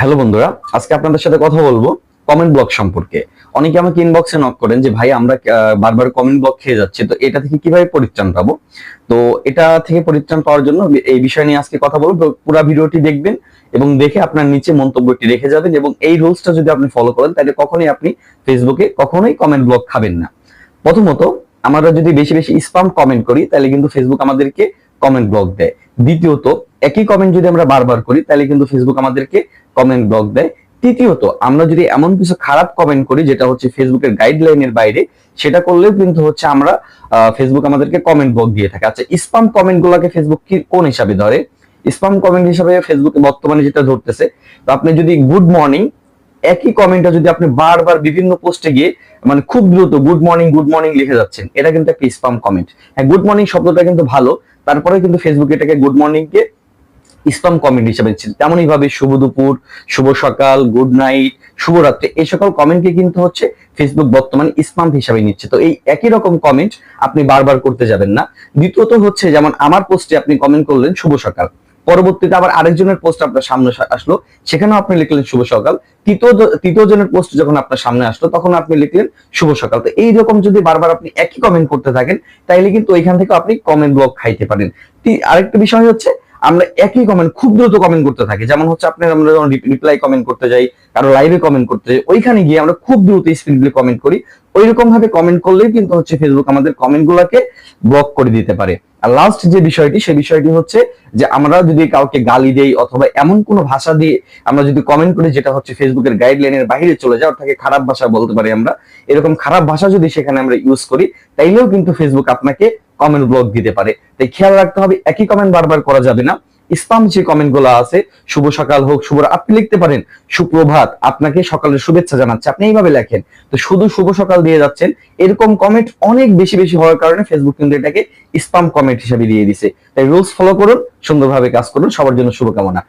Hello বন্ধুরা, আজকে আপনাদের সাথে কথা বলব কমেন্ট ব্লক সম্পর্কে। অনেকে আমাকে ইনবক্সে নক করেন যে, ভাই, আমরা বারবার কমেন্ট ব্লক খেয়ে যাচ্ছি। তো এটা থেকে কীভাবে পরিত্রাণ পাবো? তো এটা থেকে পরিত্রাণ পাওয়ার জন্য এই বিষয় নিয়ে আজকে কথা বলব। পুরো ভিডিওটি দেখবেন এবং দেখে আপনার নিচে মন্তব্যটি রেখে যাবেন এবং এই রুলসটা যদি আপনি ফলো করেন, তাহলে কখনোই আপনি ফেসবুকে কখনোই কমেন্ট ব্লক খাবেন না। প্রথমত, আমরা যদি বেশি বেশি স্পাম কমেন্ট করি, তাহলে কিন্তু ফেসবুক আমাদেরকে কমেন্ট ব্লক দেয়। দ্বিতীয়ত, একই কমেন্ট যদি আমরা বারবার করি, তাহলে কিন্তু ফেসবুক আমাদেরকে কমেন্ট ব্লক দেয়। তৃতীয়ত, আমরা যদি এমন কিছু খারাপ কমেন্ট করি, যেটা হচ্ছে ফেসবুকের গাইডলাইনের বাইরে, সেটা করলেও কিন্তু হচ্ছে আমরা ফেসবুক আমাদেরকে কমেন্ট ব্লক দিয়ে থাকে। আচ্ছা স্পাম কমেন্ট গুলাকে ফেসবুক কি, কোন হিসাবে ধরে? স্পাম কমেন্ট হিসাবে ফেসবুকে বর্তমানে যেটা ধরতেছে, তো আপনি যদি গুড মর্নিং একই কমেন্টটা যদি আপনি বারবার বিভিন্ন পোস্টে গিয়ে মানে খুব দ্রুত গুড মর্নিং গুড মর্নিং লিখে যাচ্ছেন, এটা কিন্তু একটা স্পাম কমেন্ট হ্যাঁ গুড মর্নিং শব্দটা কিন্তু ভালো, তারপরে কিন্তু ফেসবুক এটাকে গুড মর্নিং কে স্পাম কমেন্ট হিসেবে দিচ্ছে। তেমনই ভাবে শুভ দুপুর, শুভ সকাল গুড নাইট শুভরাত্রি এই সকল কমেন্টকে কিন্তু হচ্ছে ফেসবুক বর্তমানে স্পাম হিসাবে নিচ্ছে। তো এই একই রকম কমেন্ট আপনি বারবার করতে যাবেন না। দ্বিতীয়ত হচ্ছে, যেমন আমার পোস্টে আপনি কমেন্ট করলেন, শুভ সকাল। পরবর্তীতে আবার আরেকজনের পোস্ট আপনার সামনে আসলো। সেখানেও আপনি লিখলেন, শুভ সকাল। তৃতীয় তৃতীয় জনের পোস্ট যখন আপনার সামনে আসলো, তখন আপনি লিখলেন, শুভ সকাল। তো এই রকম যদি বারবার আপনি একই কমেন্ট করতে থাকেন, তাইলে কিন্তু ওইখান থেকে আপনি কমেন্ট ব্লক খাইতে পারেন। আরেকটা বিষয় হচ্ছে, আমরা একই কমেন্ট খুব দ্রুত কমেন্ট করতে থাকি। যেমন হচ্ছে আপনার আমরা যখন রিপ্লাই কমেন্ট করতে যাই, কারও লাইভে কমেন্ট করতে যাই, ওইখানে গিয়ে আমরা খুব দ্রুত স্পিডলি কমেন্ট করি। ওই রকম ভাবে কমেন্ট করলেই কিন্তু হচ্ছে ফেসবুক আমাদের কমেন্ট গুলাকে ব্লক করে দিতে পারে। আর লাস্ট যে বিষয়টি, সেই বিষয়টি হচ্ছে যে আমরা যদি কাউকে গালি দেই অথবা এমন কোনো ভাষা দিয়ে আমরা যদি কমেন্ট করি যেটা হচ্ছে ফেসবুকের গাইডলাইনের বাইরে চলে যায় ওটাকে খারাপ ভাষা বলতে পারি আমরা, এরকম খারাপ ভাষা যদি সেখানে আমরা ইউজ করি, তাইলেও কিন্তু ফেসবুক আপনাকে কমেন্ট ব্লক দিতে পারে। তাই খেয়াল রাখতে হবে, একই কমেন্ট বারবার করা যাবে না। স্পাম যে কমেন্টগুলো আছে, শুভ সকাল হোক, শুভ আপনি লিখতে পারেন, সুপ্রভাত, আপনাকে সকালের শুভেচ্ছা জানাচ্ছে। আপনি এইভাবে লেখেন। তো শুধু শুভ সকাল দিয়ে যাচ্ছেন, এরকম কমেন্ট অনেক বেশি বেশি হওয়ার কারণে ফেসবুক কিন্তু এটাকে স্পাম কমেন্ট হিসেবে দিয়ে দিছে। তাই রুলস ফলো করুন, সুন্দরভাবে কাজ করুন, সবার জন্য শুভকামনা।